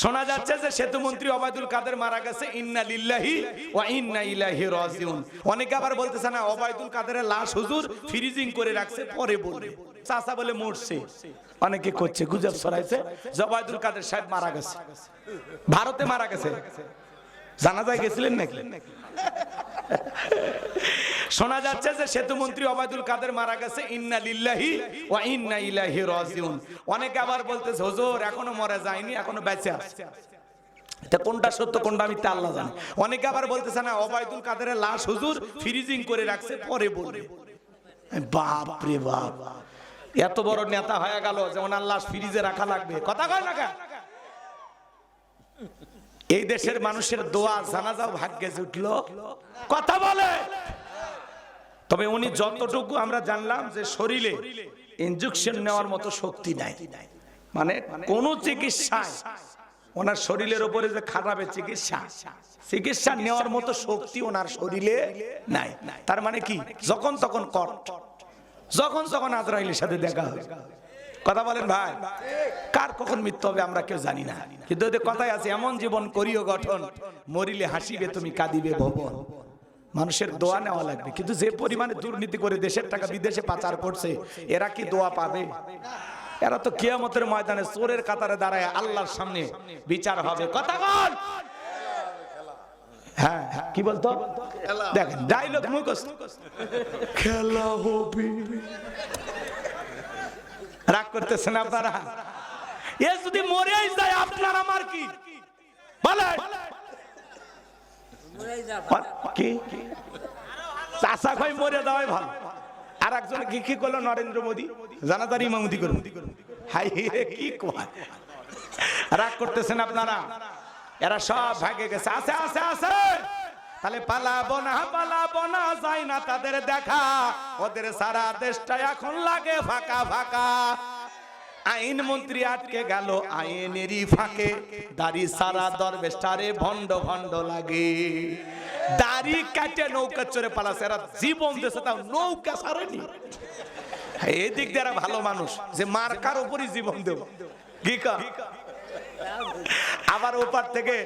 শোনা যাচ্ছে যে সেতু মন্ত্রী অবায়দুল কাদের মারা গেছে, ইন্না লিল্লাহি ওয়া ইন্না ইলাইহি রাজিউন। অনেকে আবার বলতেছে, না অবায়দুল কাদের লাশ হুজুর ফ্রিজিং করে রাখছে, পরে বলবে। চাচা বলে, মরছে। অনেকে করছে, গুজব ছড়াইছে যে ওবায়দুল কাদের সাহেব মারা গেছে। ভারতে মারা গেছে। জানা যায় গেছিলেন নাকি? শোনা যাচ্ছে যে সেতু মন্ত্রী ওবায়দুল কাদের মারা গেছে, ইন্না লিল্লাহি ওয়া ইন্না ইলাইহি রাজিউন। অনেকে আবার বলতেছে, হুজুর, এখনও মরে যায়নি, এখনও বেঁচে আছে। এটা কোনটা সত্য, কোনটা তা আল্লাহ জানে। অনেকে আবার বলতেছে, না, ওবায়দুল কাদেরের লাশ হুজুর ফ্রিজিং করে রাখছে, পরে বলবে বাপ রে বাপ। এত বড় নেতা হয়ে গেল যে ওনার লাশ ফ্রিজে রাখা লাগবে। কথা কয় না কা? এই দেশের মানুষের দোয়া, জানাজাও ভাগ্যে জুটলো কথা বলে। তবে উনি যতটুকু আমরা জানলাম যে শরীরে ইনজেকশন নেওয়ার মতো শক্তি নাই। মানে কোন চিকিৎসায় ওনার শরীরের উপরে যে খারাপে চিকিৎসা চিকিৎসা নেওয়ার মতো শক্তি ওনার শরীরে নাই। তার মানে কি? যখন তখন কট যখন তখন আজরাইলের সাথে দেখা হয়। কথা বলেন ভাই। কার কখন মৃত্যু হবে আমরা কেউ জানি না। কিন্তু ওদের কথাই আছে, এমন জীবন করিও গঠন, মরিলে হাসিবে তুমি, কাঁদিবে ভবন। মানুষের দোয়া নেওয়া লাগবে। কিন্তু যে পরিমাণে দুর্নীতি করে দেশের টাকা বিদেশে পাচার করছে, এরা কি দোয়া পাবে? এরা তো কিয়ামতের ময়দানে চোরের কাতারে দাঁড়ায় আল্লাহর সামনে বিচার হবে। কথা বল! হ্যাঁ কি বলতো? দেখেন ডাইলগ খেলা হবে। রাগ করতেছেন আপনারা? এ যদি মরেই যায় আপনার আমার কি? বলে কি? চাষা খাই মরে যাওয়াই ভালো। আর একজন কি কি করল? নরেন্দ্র মোদী। জানাতার ইমামতি করুন। হাই কি কয়? রাগ করতেছেন আপনারা? এরা সব ভাগে গেছে। আছে আছে আছে। তাহলে পালাবো না পালাবো না, যাই না তাদের দেখা। ওদের সারা দেশটা এখন লাগে ফাঁকা ফাঁকা। আইন মন্ত্রী আটকে গেল, আইনেরই ফাঁকে। দাড়ি সারা দরবেশটারে ভণ্ড ভণ্ড লাগে। দাড়ি কাটে নৌকা চড়ে পালাছে, এরা জীবন দেশে তাও নৌকা সারেনি এই দিক দিয়ে ভালো মানুষ, যে মার্কার উপরই জীবন দেব। কা? আবার ওপার থেকে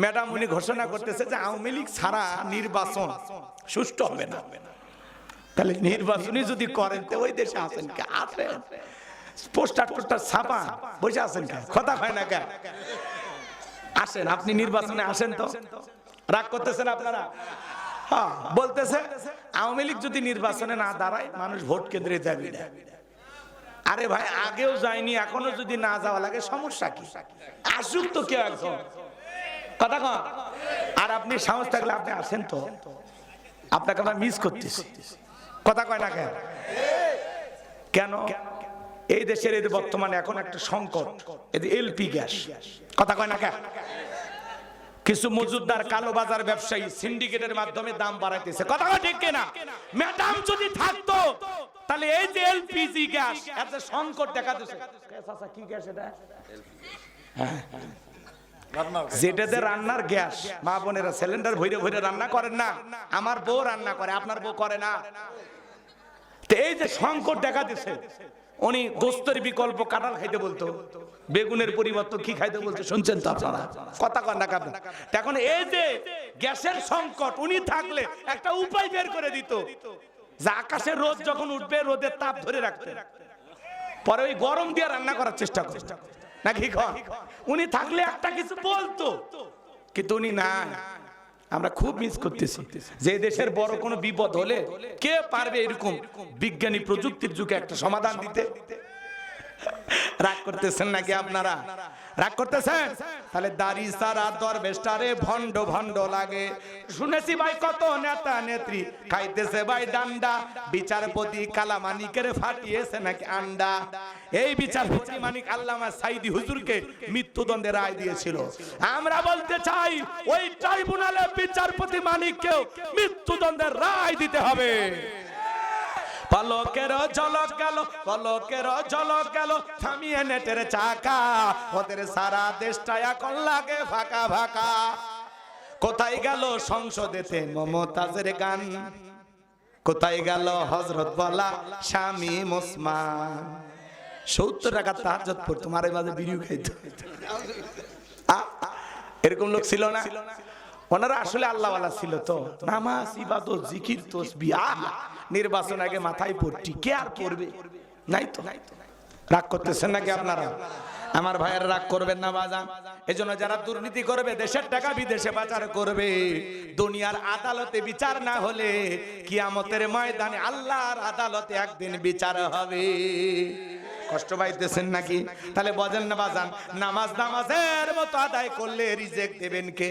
ম্যাডাম, উনি ঘোষণা করতেছে যে আওয়ামী লীগ ছাড়া নির্বাচন সুষ্ঠু হবে না। তাহলে নির্বাচনই যদি করেন, তো ওই দেশে আছেন কে? আছেন। পোস্টার টোস্টার ছাপা, বসে আছেন কে? কথা হয় না কে? আসেন, আপনি নির্বাচনে আসেন তো। রাগ করতেছেন আপনারা? হ্যাঁ বলতেছে, আওয়ামী লীগ যদি নির্বাচনে না দাঁড়ায়, মানুষ ভোট কেন্দ্রে যাবে না। আরে ভাই, আগেও যায়নি, এখনও যদি না যাওয়া লাগে, সমস্যা কি? আসুক তো কেউ একজন। কথা কন। আর আপনি সাহস থাকলে আপনি আসেন তো। আপনাকে আমরা মিস করতেছি। কথা কয় না কেন? কেন? এই দেশের, এই বর্তমানে এখন একটা সংকট। এই এলপি গ্যাস কথা কয় না কেন? কিছু মজুদদার কালো বাজার ব্যবসায়ী সিন্ডিকেটের মাধ্যমে দাম বাড়াইতেছে। কথা কয় ঠিক কিনা? ম্যাডাম যদি থাকতো, তাহলে এই যে এলপিজি গ্যাস এত সংকট দেখা দিচ্ছে কি গ্যাস এটা? যেটাতে রান্নার গ্যাস, মা বোনেরা সিলিন্ডার ভরে ভরে রান্না করেন না, আমার বউ রান্না করে, আপনার বউ করে না। তো এই যে সংকট দেখা দিচ্ছে উনি গোস্তের বিকল্প কাঁঠাল খাইতে বলতো, বেগুনের পরিবর্তন কি খাইতে বলতো শুনছেন তো আপনারা? কথা কন না এখন এই যে গ্যাসের সংকট, উনি থাকলে একটা উপায় বের করে দিত, যে আকাশের রোদ যখন উঠবে, রোদের তাপ ধরে রাখতে। পরে ওই গরম দিয়ে রান্না করার চেষ্টা করত। নাকি? উনি থাকলে একটা কিছু বলতো, কিন্তু উনি না আমরা খুব মিস করতেছি। যে দেশের বড় কোনো বিপদ হলে কে পারবে এরকম বিজ্ঞানী প্রযুক্তির যুগে একটা সমাধান দিতে? রাগ করতেছেন নাকি আপনারা? রাগ করতেছেন তাহলে দাড়ি সারা দরবেশটারে ভণ্ড ভণ্ড লাগে। শুনেছি ভাই কত নেতা নেত্রী খাইতেছে ভাই ডান্ডা। বিচারপতি কালামানিকের ফাটিয়েছে নাকি আন্ডা? এই বিচারপতি মানিক আল্লামা সাইদি হুজুরকে মৃত্যুদণ্ডে রায় দিয়েছিল। আমরা বলতে চাই, ওই ট্রাইব্যুনালে বিচারপতি মানিককেও মৃত্যুদণ্ডের রায় দিতে হবে। পলকের ঝলক গেল পলকের ঝলক গেল। থামিয়ে নেটের চাকা, ওদের সারা দেশটা এখন লাগে ফাঁকা ফাঁকা। কোথায় গেল সংসদেতে মমতাজের গান? কোথায় গেল হজরত বলা স্বামী মুসমান? সত্তর টাকা তাহাজত পড়তো মারে মাঝে বিড়িও খাইতো এরকম লোক ছিল না? ওনারা আসলে আল্লাহওয়ালা ছিল তো। নামাজ ইবাদত জিকির তসবি নির্বাচন আগে মাথায় পড়টি কে আর করবে নাই তো? রাগ করতেছেন নাকি আপনারা? আমার ভাইয়ের রাগ করবেন না বাজান এজন্য যারা দুর্নীতি করবে দেশের টাকা বিদেশে পাচার করবে দুনিয়ার আদালতে বিচার না হলে কিয়ামতের ময়দানে আল্লাহর আদালতে একদিন বিচার হবে। কষ্ট পাইতেছেন নাকি? তাহলে বজেন না বাজান, নামাজ নামাজের মতো আদায় করলে রিজেক্ট দেবেন কে?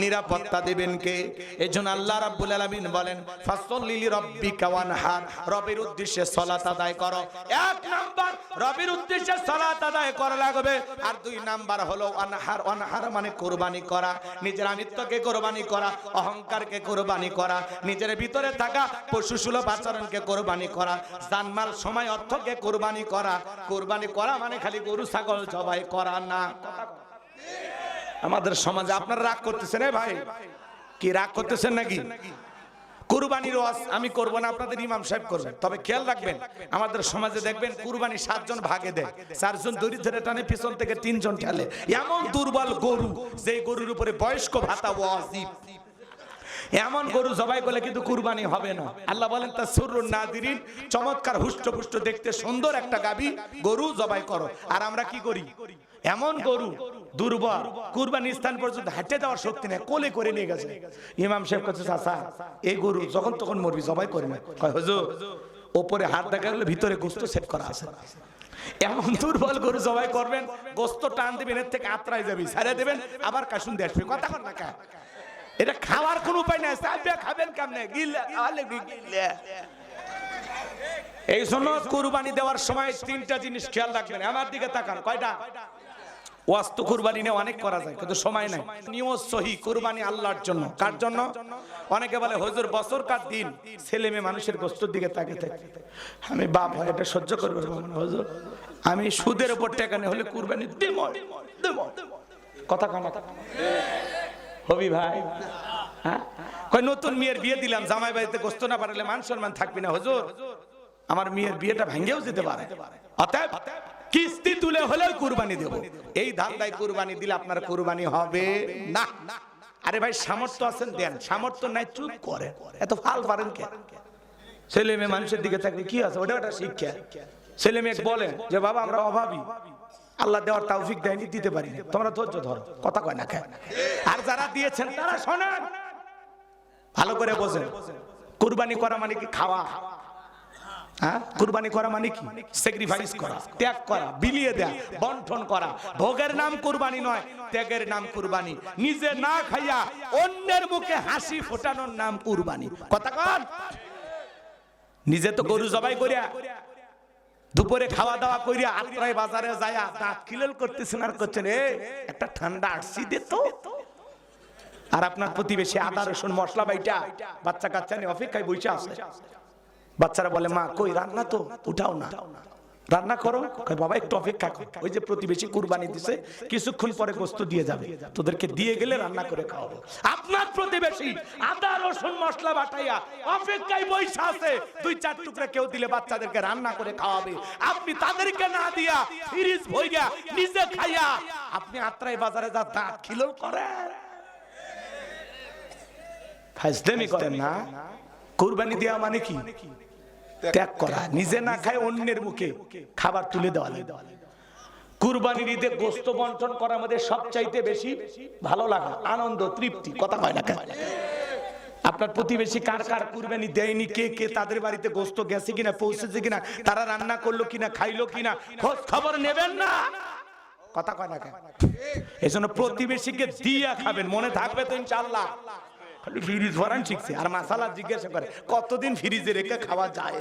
নিরাপত্তা দেবেন কে? এজন্য আল্লাহ রাব্বুল আলামিন বলেন ফাসল্লিলি রাব্বিকা ওয়ানহার রবের উদ্দেশ্যে সালাত আদায় করো। এক নাম্বার, রবের উদ্দেশ্যে সালাত আদায় করা লাগবে। আর দুই নাম্বার হলো অনহার অনহার মানে কোরবানি করা। নিজের আমিত্বকে কোরবানি করা, অহংকারকে কোরবানি করা। নিজের ভিতরে থাকা পশু সুলভ আচরণকে কোরবানি করা। জানমাল সময় অর্থকে কোরবানি করা। কোরবানি করা মানে খালি গরু, ছাগল জবাই করা না। আমাদের সমাজে আপনারা রাগ করতেছেন ভাই? কি রাগ করতেছেন নাকি? কুরবানির আমি করব না, আপনাদের ইমাম সাহেব করবেন তবে খেয়াল রাখবেন, আমাদের সমাজে দেখবেন কুরবানি সাতজন ভাগে দেয়। চারজন ধরে টানে পিছন থেকে তিনজন ঠেলে। এমন দুর্বল গরু যে গরুর উপরে বয়স্ক ভাতা ওয়াজিব। এমন গরু জবাই করলে কিন্তু কুরবানি হবে না। আল্লাহ বলেন, তা সুরুন নাদিরিন, চমৎকার হুষ্টপুষ্ট দেখতে সুন্দর একটা গাবি, গরু জবাই করো। আর আমরা কি করি? এমন গরু দুর্বল কুরবানি স্থান পর্যন্ত হাঁটে যাওয়ার শক্তি নেই, কোলে করে নিয়ে গেছে। ইমাম সাহেব কাছে চাচা, এই গরু যখন তখন মরবি, জবাই করে না। কয়, হুজুর, ওপরে হাত দেখা গেলে ভিতরে গোস্ত সেট করা আছে। এমন দুর্বল গরু জবাই করবেন, গোস্ত টান দিবেন, এর থেকে আত্রাই যাবি সারে দেবেন, আবার কাশুন দিয়ে আসবে। কথা না কা। এটা খাওয়ার কোন উপায় নাই। সাহেব খাবেন কেমনে? এই জন্য কুরবানি দেওয়ার সময় তিনটা জিনিস খেয়াল রাখবেন। আমার দিকে তাকান, কয়টা? ওয়াস্তু কুরবানি নিয়ে অনেক করা যায়, কিন্তু সময় নাই। নিয়ম সহি কুরবানি আল্লাহর জন্য। কার জন্য? অনেকে বলে, হুজুর, বছর কার দিন? ছেলে মেয়ে মানুষের গোস্তর দিকে তাকিয়ে থাকে। আমি বাপ হয় এটা সহ্য করব হুজুর, আমি সুদের উপর টাকা হলে কুরবানি দেব কথা কানা হবি ভাই? হ্যাঁ? নতুন মেয়ের বিয়ে দিলাম, জামাই বাড়িতে গোস্ত না পারলে মান সম্মান থাকবি না, হুজুর। আমার মেয়ের বিয়েটা ভেঙেও যেতে পারে। অতএব কিস্তি তুলে হলেও কুরবানি দেব। এই ধান্দায় কুরবানি দিলে আপনার কুরবানি হবে না। আরে ভাই, সামর্থ্য আছেন, দেন। সামর্থ্য নাই, চুপ করে এত ফাল পারেন কে? ছেলে মেয়ে মানুষের দিকে থাকলে কি আছে? ওটা একটা শিক্ষা। ছেলে মেয়ে বলে যে, বাবা, আমরা অভাবী। আল্লাহ দেওয়ার তৌফিক দেয়নি, দিতে পারি তোমরা ধৈর্য ধরো, কথা কয় না খায় আর যারা দিয়েছেন, তারা শোনেন। ভালো করে বোঝেন। কুরবানি করা মানে কি খাওয়া? হ্যাঁ? কুরবানি করা মানে কি? স্যাক্রিফাইস করা, ত্যাগ করা, বিলিয়ে দেয়া, বন্টন করা। ভোগের নাম কুরবানি নয়, ত্যাগের নাম কুরবানি। নিজে না খাইয়া অন্যের মুখে হাসি ফোটানোর নাম কুরবানি। কথা কন? নিজে তো গরু জবাই করিয়া দুপুরে খাওয়া দাওয়া করিয়া আত্রায় বাজারে যায়া দাঁত খিলেল করতেছেন আর করছেন, এ, একটা ঠান্ডা আরসি দে তো। আর আপনার প্রতিবেশী আদা, রসুন, মশলা বাইটা বাচ্চা কাচ্চা নিয়ে অপেক্ষায় বসে আছে। বাচ্চারা বলে, মা, কই, রান্না তো? উঠাও না। রান্না করো বাবা, একটু অপেক্ষা কর। ওই যে প্রতিবেশী কুরবানি দিছে, কিছুক্ষণ পরে গোস্ত দিয়ে যাবে। তোদেরকে দিয়ে গেলে রান্না করে খাওয়াবো। আপনার প্রতিবেশী আদা, রসুন, মশলা বাটাইয়া অপেক্ষায় বৈশা আছে। দুই, চার টুকরা কেউ দিলে বাচ্চাদেরকে রান্না করে খাওয়াবে। আপনি তাদেরকে না দিয়া ফ্রিজ ভইয়া নিজে খাইয়া আপনি আত্রাই বাজারে যা দাঁত খিলল করেন। ফাজলামি করেন না। কুরবানি দেওয়া মানে কি? ত্যাগ করা, নিজে না খায় অন্যের মুখে খাবার তুলে দেওয়া কুরবানির ঈদে গোস্ত বন্টন করা আমাদের সবচাইতে বেশি ভালো লাগা, আনন্দ, তৃপ্তি, কথা কয় না আপনার প্রতিবেশী কার কার কুরবানি দেয়নি, কে কে তাদের বাড়িতে গোস্ত গেছে কিনা, পৌঁছেছে কিনা, তারা রান্না করল কিনা, খাইলো কিনা, খোঁজ খবর নেবেন না? কথা কয় না কেন? এই জন্য প্রতিবেশীকে দিয়া খাবেন, মনে থাকবে তো ইনশাল্লাহ ফ্রিজ ভরান শিখছে আর মাসালা জিজ্ঞাসা করে, কতদিন ফ্রিজে রেখে খাওয়া যায়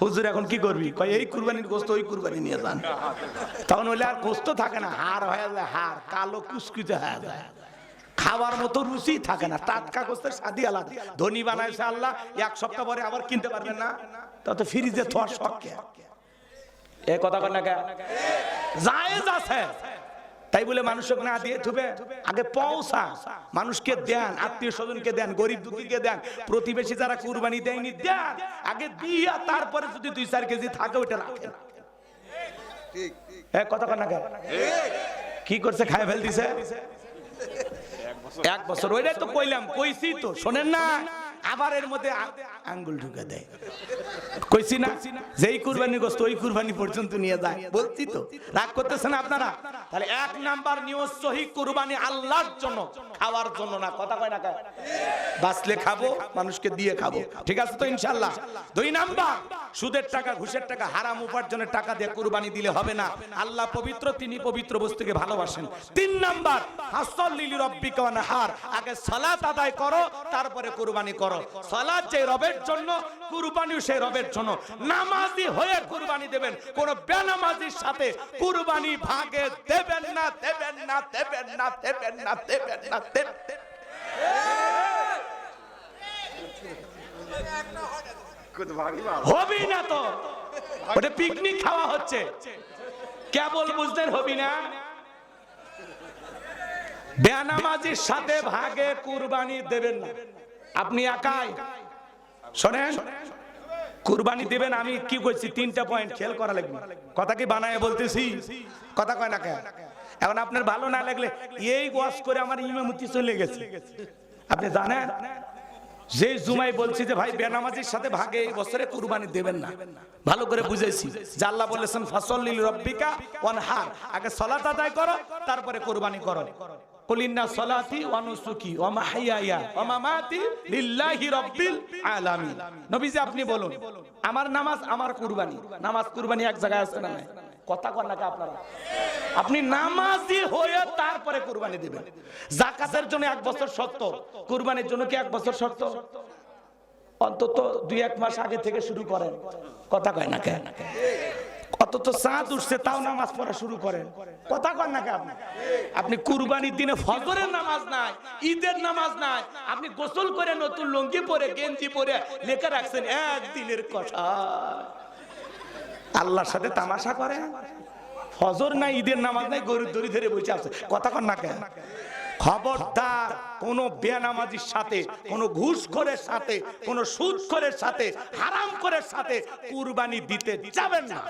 হুজুর, এখন কি করবি? কয়, এই কুরবানির গোস্ত ওই কুরবানি নিয়ে যান। তখন হলে আর গোস্ত থাকে না, হাড় হয়ে যায়, হাড়, কালো কুচকুচে হয়ে যায়। খাওয়ার মতো রুচি থাকে না, টাটকা গোস্তের স্বাদই আলাদা। ধনী বানাইছে আল্লাহ, এক সপ্তাহ পরে আবার কিনতে পারবেন না। তত ফ্রিজে থোয়ার শখ এ কথা কর না জায়েজ আছে। তাই বলে মানুষকে না দিয়ে থুবে। আগে পৌঁছা। মানুষকে দেন, আত্মীয় স্বজনকে দেন, গরিব দুঃখীকে দেন। প্রতিবেশী যারা কুরবানি দেয়নি, দেন। আগে দিয়া, তারপরে যদি দুই চার কেজি থাকে, ওইটা রাখেন। কথা কেন কি করছে খায় ফেল দিছে এক বছর। ওইটাই তো কইলাম, কইছি তো, শোনেন না। আবার এর মধ্যে আঙ্গুল ঢুকে দেয়। কইছি না, যেই কুরবানি গোস্ত ওই কুরবানি পর্যন্ত নিয়ে যায়। বলছি তো, রাগ করতেছেন আপনারা? তাহলে এক নাম্বার নিয়ম সহি কুরবানি আল্লাহর জন্য, খাওয়ার জন্য না। কথা কয় না কয় বাঁচলে খাব, মানুষকে দিয়ে খাব। ঠিক আছে তো ইনশাল্লাহ দুই নাম্বার, সুদের টাকা, ঘুষের টাকা, হারাম উপার্জনের টাকা দিয়ে কুরবানি দিলে হবে না। আল্লাহ পবিত্র, তিনি পবিত্র বস্তুকে ভালোবাসেন। তিন নাম্বার হাসল লিলি রব্বিকা নাহার। আগে সালাত আদায় করো, তারপরে কুরবানি করো। সালাত যে রবের জন্য, কুরবানিও সেই রবের জন্য। নামাজি হয়ে কুরবানি দেবেন। কোন বেনামাজির সাথে কুরবানি ভাগে দেবেন না দেবেন না দেবেন না দেবেন না দেবেন না, দেবেন হবি না তো। ওটা পিকনিক খাওয়া হচ্ছে। কেবল বুঝলেন হবি না? বেনামাজির সাথে ভাগে কুরবানি দেবেন না। আপনি একাই। শোনেন, কুরবানি দিবেন, আমি কি করছি তিনটা পয়েন্ট খেল করা লাগবে। কথা কি বানায় বলতেছি? কথা কয় না কেন? এখন আপনার ভালো না লাগলে এই ওয়াশ করে আমার ইমামতি চলে গেছে। আপনি জানেন, যে জুমাই বলছি যে, ভাই, বেনামাজির সাথে ভাগে এই বছরে কুরবানি দেবেন না। ভালো করে বুঝেছি আল্লাহ বলেছেন ফসল রব্বিকা ওয়ানহার। আগে সালাত আদায় করো, তারপরে কুরবানি করো। কুলিন্না সলাতি ওয়া ওয়া মামাতি লিল্লাহি রাব্বিল আলামিন। নবীজি আপনি বলুন আমার নামাজ আমার কুরবানি। নামাজ কুরবানি এক জায়গায় আছে না কথা কর না কে আপনারা? আপনি নামাজি হয়ে তারপরে কুরবানি দিবেন। জাকাতের জন্য এক বছর শর্ত। কুরবানির জন্য কি এক বছর শর্ত? অন্তত দুই এক মাস আগে থেকে শুরু করেন। কথা কয় না কেন? অন্তত চাঁদ উঠছে, তাও নামাজ পড়া শুরু করেন। কথা কন আপনি কুরবানির দিনে ফজরের নামাজ নাই, ঈদের নামাজ নাই। আপনি গোসল করে নতুন লুঙ্গি পরে, গেঞ্জি পরে লেখা রাখছেন, একদিনের কথা আল্লাহর সাথে তামাশা করে ফজর নাই, ঈদের নামাজ নাই, গরুর দড়ি ধরে বসে আছে। কথা কন না কেন? খবরদার কোন বেনামাজির সাথে, কোন ঘুষখোরের সাথে, কোন সুদখোরের সাথে হারাম করের সাথে কুরবানি দিতে যাবেন না।